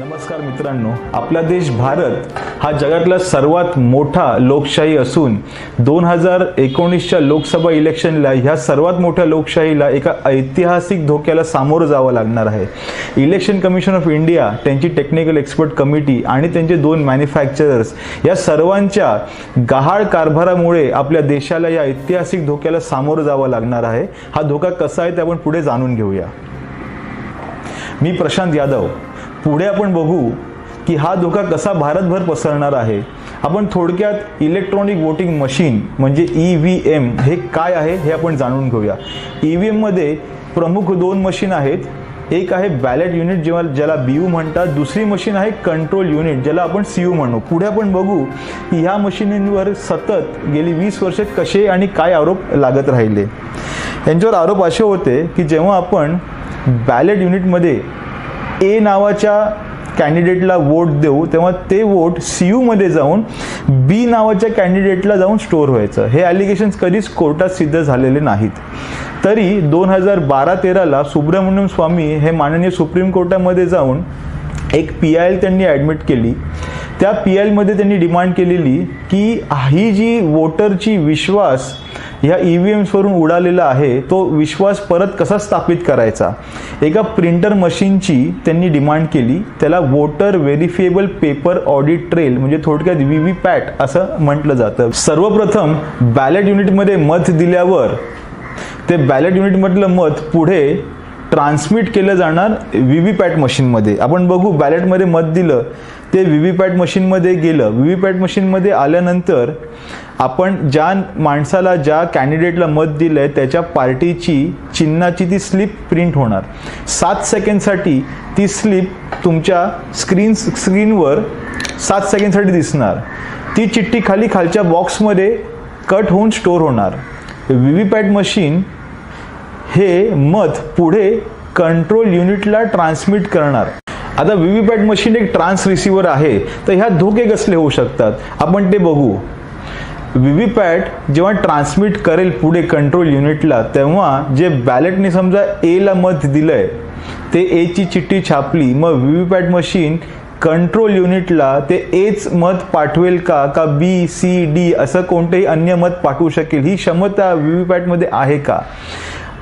नमस्कार मित्रांनो आपला देश भारत हा जगातला सर्वात मोठा लोकशाही असून दोन हजार एकोणीसच्या लोकसभा इलेक्शनला ह्या सर्वात मोठ्या लोकशाहीला एका ऐतिहासिक धोक्याला सामोरं जावं लागणार आहे. इलेक्शन कमिशन ऑफ इंडिया त्यांची टेक्निकल एक्सपर्ट कमिटी आणि त्यांचे दोन मॅन्युफॅक्चरर्स या सर्वांच्या गहाळ कारभारामुळे आपल्या देशाला या ऐतिहासिक धोक्याला सामोरं जावं लागणार आहे. हा धोका कसा आहे ते आपण पुढे जाणून घेऊया. मी प्रशांत यादव. पुढे आपण बघू की हा धोका कसा भारतभर पसरणार आहे. आपण थोडक्यात इलेक्ट्रॉनिक वोटिंग मशीन म्हणजे ई व्ही एम हे काय आहे हे आपण जाणून घेऊया. ई व्ही एममध्ये प्रमुख दोन मशीन आहेत. एक आहे बॅलेट युनिट जेव्हा ज्याला बी यू म्हणतात. दुसरी मशीन आहे कंट्रोल युनिट ज्याला आपण सी यू म्हणू. पुढे आपण बघू की ह्या मशीनींवर सतत गेली वीस वर्षे कसे आणि काय आरोप लागत राहिले. यांच्यावर आरोप असे होते की जेव्हा आपण बॅलेट युनिटमध्ये ए नावाच्या कॅन्डिडेटला वोट देऊ तेव्हा ते वोट सी यूमध्ये जाऊन बी नावाच्या कॅन्डिडेटला जाऊन स्टोअर व्हायचं. हे ॲलिगेशन्स कधीच कोर्टात सिद्ध झालेले नाहीत. तरी दोन हजार बारा तेराला सुब्रमण्यम स्वामी हे माननीय सुप्रीम कोर्टामध्ये जाऊन एक पी आय एल त्यांनी ॲडमिट केली. त्या पी आय एलमध्ये त्यांनी डिमांड केलेली की ही जी वोटरची विश्वास ह्या ई व्ही एम्सवरून उडालेला आहे तो विश्वास परत कसा स्थापित करायचा? एका प्रिंटर मशीनची त्यांनी डिमांड केली त्याला voter verifiable paper audit trail म्हणजे थोडक्यात व्ही व्ही पॅट असं म्हटलं जातं. सर्वप्रथम बॅलेट युनिटमध्ये मत दिल्यावर ते बॅलेट युनिटमधलं मत पुढे ट्रान्समिट केलं जाणार व्ही व्ही पॅट मशीनमध्ये. आपण बघू बॅलेटमध्ये मत दिलं ते व्ही व्ही पॅट मशीनमध्ये गेलं. व्ही व्ही पॅट मशीनमध्ये आल्यानंतर आपण ज्या माणसाला ज्या कॅन्डिडेटला मत दिलं आहे त्याच्या पार्टीची चिन्हाची ती स्लिप प्रिंट होणार. सात सेकंडसाठी ती स्लिप तुमच्या स्क्रीन स्क्रीनवर सात सेकंडसाठी दिसणार. ती चिठ्ठी खाली खालच्या बॉक्समध्ये कट होऊन स्टोअर होणार. व्ही व्ही पॅट मशीन हे मत पुढे कंट्रोल युनिटला ट्रान्समिट करणार. आता व्हीव्हीपॅट पॅट मशीन एक ट्रान्स रिसिव्हर आहे तर ह्यात धोके कसले होऊ शकतात? आपण ते बघू. व्हीव्हीपॅट पॅट जेव्हा ट्रान्समिट करेल पुढे कंट्रोल युनिटला तेव्हा जे बॅलेटने समजा एला मत दिलंय ते एची चिठ्ठी छापली मग व्हीव्हीपॅट पॅट मशीन कंट्रोल युनिटला ते एच मत पाठवेल का का बी सी डी असं कोणतेही अन्य मत पाठवू शकेल? ही क्षमता व्हीव्हीपॅटमध्ये पॅटमध्ये आहे का?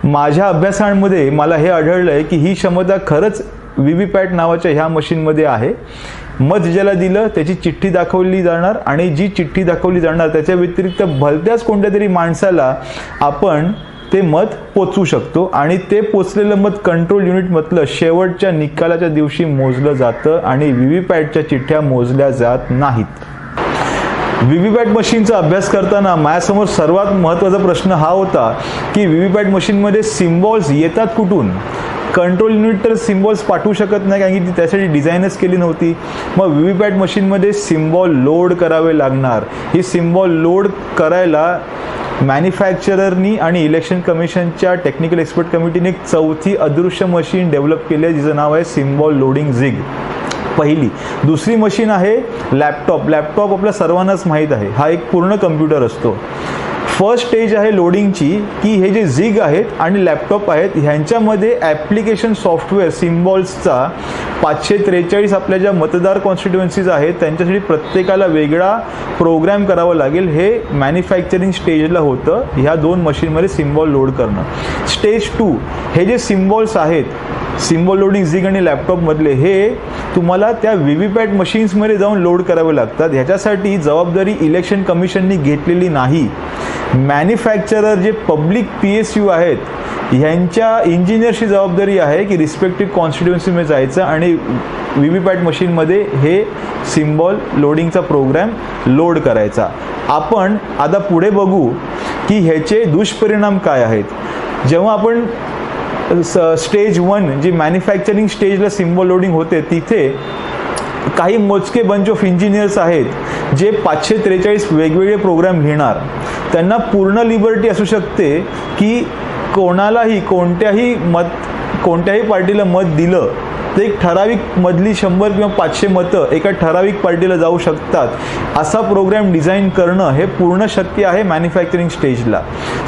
माझ्या अभ्यासांमध्ये मला हे आढळलं आहे की ही क्षमता खरंच व्ही पॅट नावाच्या ह्या मशीनमध्ये आहे. मत ज्याला दिलं त्याची चिठ्ठी दाखवली जाणार आणि जी चिठ्ठी दाखवली जाणार त्याच्या व्यतिरिक्त भलत्याच कोणत्या तरी माणसाला आपण ते मत पोचवू शकतो आणि ते पोचलेलं मत कंट्रोल युनिटमधलं शेवटच्या निकालाच्या दिवशी मोजलं जातं आणि व्हीव्हीपॅटच्या पॅटच्या चिठ्ठ्या मोजल्या जात नाहीत. व्हीव्हीपॅट पॅट मशीनचा अभ्यास करताना माझ्यासमोर सर्वात महत्त्वाचा प्रश्न हा होता की व्हीव्हीपॅट मशीनमध्ये सिम्बॉल्स येतात कुठून? कंट्रोल युनिट तर सिम्बॉल्स पाठवू शकत नाही कारण की ती त्यासाठी डिझाईनच केली नव्हती. मग व्ही व्ही पॅट मशीनमध्ये सिम्बॉल लोड करावे लागणार. ही सिम्बॉल लोड करायला मॅन्युफॅक्चररनी आणि इलेक्शन कमिशनच्या टेक्निकल एक्सपर्ट कमिटीने एक चौथी अदृश्य मशीन डेव्हलप केली आहे जिचं नाव आहे सिम्बॉल लोडिंग झिग पहिली. दुसरी मशीन आहे लॅपटॉप. लॅपटॉप आपल्या सर्वांनाच माहीत आहे. हा एक पूर्ण कम्प्युटर असतो. फर्स्ट स्टेज आहे लोडिंगची की हे जे झिग आहेत आणि लॅपटॉप आहेत ह्यांच्यामध्ये ॲप्लिकेशन सॉफ्टवेअर सिम्बॉल्सचा पाचशे त्रेचाळीस आपल्या ज्या मतदार कॉन्स्टिट्युएन्सीज आहेत त्यांच्यासाठी प्रत्येकाला वेगळा प्रोग्रॅम करावा लागेल. हे मॅन्युफॅक्चरिंग स्टेजला होतं. ह्या दोन मशीनमध्ये सिम्बॉल लोड करणं. स्टेज टू हे जे सिम्बॉल्स आहेत सिम्बॉल लोडिंग झिग आणि लॅपटॉपमधले हे तुम्हाला त्या व्ही व्ही पॅट मशीन्समध्ये जाऊन लोड करावे लागतात. ह्याच्यासाठी जबाबदारी इलेक्शन कमिशननी घेतलेली नाही. मॅन्युफॅक्चरर जे पब्लिक पी एस यू आहेत ह्यांच्या इंजिनियरची जबाबदारी आहे की रिस्पेक्टिव्ह कॉन्स्टिट्युन्सीमध्ये जायचं आणि व्ही व्ही पॅट मशीनमध्ये हे सिम्बॉल लोडिंगचा प्रोग्रॅम लोड करायचा. आपण आता पुढे बघू की ह्याचे दुष्परिणाम काय आहेत. जेव्हा आपण स्टेज वन जी मॅन्युफॅक्चरिंग स्टेजला सिम्बॉल लोडिंग होते तिथे काही मोजके बंच ऑफ इंजिनियर्स आहेत जे पाचशे त्रेचाळीस वेगवेगळे प्रोग्राम घेणार त्यांना पूर्ण लिबर्टी असू शकते की कोणालाही कोणत्याही मत कोणत्याही पार्टीला मत दिलं तर एक ठराविक मधली शंभर किंवा पाचशे मतं एका ठराविक पार्टीला जाऊ शकतात. असा प्रोग्राम डिझाईन करणं हे पूर्ण शक्य आहे मॅन्युफॅक्चरिंग स्टेजला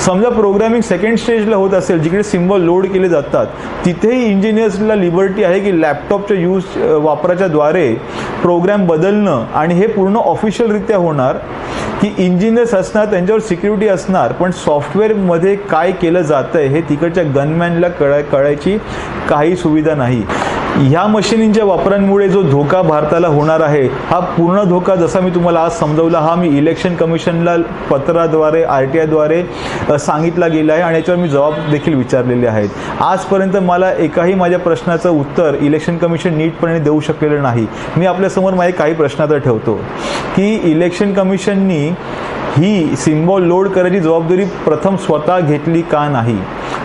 समजा प्रोग्रामिंग सेकंड स्टेजला होत असेल जिकडे सिम्बॉल लोड केले जातात तिथेही इंजिनियर्सला लिबर्टी आहे की लॅपटॉपच्या यूज वापराच्या द्वारे प्रोग्राम बदलणं आणि हे पूर्ण ऑफिशियलरित्या होणार. की इंजिनियर्स असणार त्यांच्यावर सिक्युरिटी असणार पण सॉफ्टवेअरमध्ये काय केलं जातं आहे हे तिकडच्या गनमॅनला कळ कळायची काही सुविधा नाही. ह्या मशिनींच्या वापरांमुळे जो धोका भारताला होणार आहे हा पूर्ण धोका जसा मी तुम्हाला आज समजवला हा मी इलेक्शन कमिशनला पत्राद्वारे आर टी आयद्वारे सांगितला गेला आहे आणि याच्यावर मी जबाब देखील विचारलेले आहेत. आजपर्यंत मला एकाही माझ्या प्रश्नाचं उत्तर इलेक्शन कमिशन नीटपणे देऊ शकलेलं नाही. मी आपल्यासमोर माझे काही प्रश्न तर ठेवतो. की इलेक्शन कमिशननी ही सिम्बॉल लोड करायची जबाबदारी प्रथम स्वतः घेतली का नाही?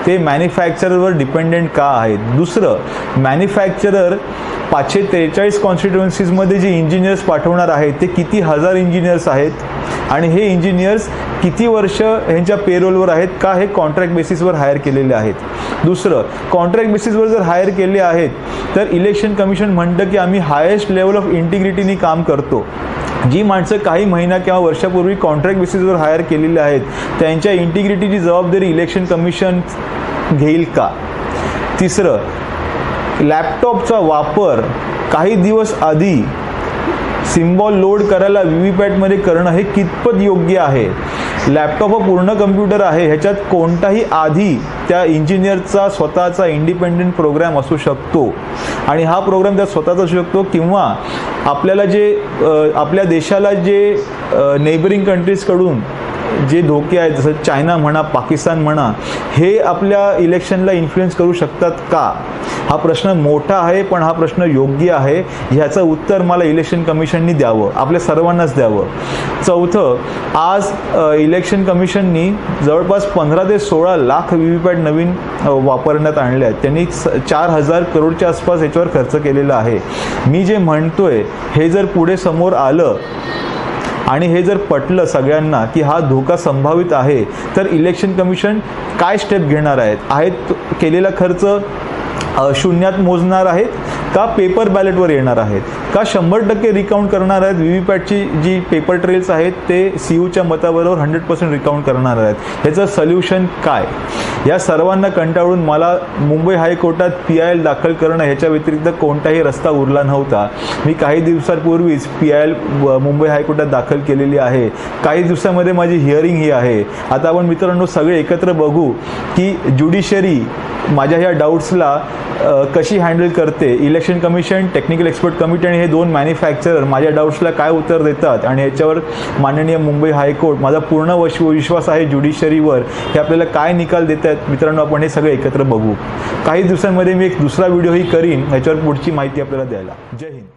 ते मॅन्युफॅक्चरवर डिपेंडेंट का आहेत? दुसरं मॅन्युफॅक्चरर पाचशे त्रेचाळीस कॉन्स्टिट्युएन्सीजमध्ये जे इंजिनियर्स पाठवणार आहेत ते किती हजार इंजिनियर्स आहेत? आणि हे इंजिनियर्स किती वर्ष ह्यांच्या पेरोलवर आहेत का हे कॉन्ट्रॅक्ट बेसिसवर हायर केलेले आहेत? दुसरं कॉन्ट्रॅक्ट बेसिसवर जर हायर केले आहेत तर इलेक्शन कमिशन म्हणतं की आम्ही हायेस्ट लेवल ऑफ इंटिग्रिटीनी काम करतो. जी माणसं काही महिना किंवा वर्षापूर्वी कॉन्ट्रॅक्ट बेसिसवर हायर केलेली आहेत त्यांच्या इंटिग्रिटीची जबाबदारी इलेक्शन कमिशन घेईल का? तिसरं लॅपटॉपचा वापर काही दिवस आधी सिम्बॉल लोड करायला व्ही व्ही पॅटमध्ये करणं हे कितपत योग्य आहे? लॅपटॉप हा पूर्ण कम्प्युटर आहे ह्याच्यात कोणताही आधी त्या इंजिनियरचा स्वतःचा इंडिपेंडेंट प्रोग्राम असू शकतो. आणि हा प्रोग्राम त्या स्वतःचा असू शकतो किंवा आपल्याला जे आपल्या देशाला जे नेबरिंग कंट्रीजकडून जे धोके आहेत जसं चायना म्हणा पाकिस्तान म्हणा हे आपल्या इलेक्शनला इन्फ्लुएन्स करू शकतात का? हा प्रश्न मोठा आहे पण हा प्रश्न योग्य आहे. ह्याचं उत्तर मला इलेक्शन कमिशननी द्यावं. आपल्या सर्वांनाच द्यावं. चौथं आज इलेक्शन कमिशननी जवळपास पंधरा ते सोळा लाख व्ही व्ही पॅट नवीन वापरण्यात आणले आहेत. त्यांनी चार हजार करोडच्या आसपास याच्यावर खर्च केलेला आहे. मी जे म्हणतोय हे जर पुढे समोर आलं आणि हे जर पटलं सगळ्यांना की हा धोका संभावित आहे तर इलेक्शन कमिशन काय स्टेप घेणार आहेत? आहेत केलेला खर्च शून्यात मोजणार आहेत. का पेपर बॅलेटवर येणार आहेत? का शंभर टक्के रिकाउंट करणार आहेत? व्ही व्ही पॅटची जी पेपर ट्रेल्स आहेत ते सी यूच्या मताबरोबर हंड्रेड पर्सेंट रिकाउंट करणार आहेत. ह्याचं सल्युशन काय? या सर्वांना कंटाळून मला मुंबई हायकोर्टात पी आय एल दाखल करणं ह्याच्या व्यतिरिक्त कोणताही रस्ता उरला नव्हता. मी काही दिवसांपूर्वीच पी आय एल मुंबई हायकोर्टात दाखल केलेली आहे. काही दिवसामध्ये माझी हिअरिंग ही आहे. आता आपण मित्रांनो सगळे एकत्र बघू की ज्युडिशरी माझ्या ह्या डाऊट्सला कशी हँडल करते? Election commission technical expert committee आणि हे दोन मॅन्युफॅक्चरर माझ्या डाऊट्सला काय उत्तर देतात? आणि याच्यावर माननीय मुंबई हायकोर्ट माझा पूर्ण वश विश्वास आहे ज्युडिशरीवर हे आपल्याला काय निकाल देत आहेत मित्रांनो आपण हे सगळे एकत्र बघू. काही दिवसांमध्ये मी एक दुसरा व्हिडिओही करीन. ह्याच्यावर पुढची माहिती आपल्याला द्यायला. जय हिंद.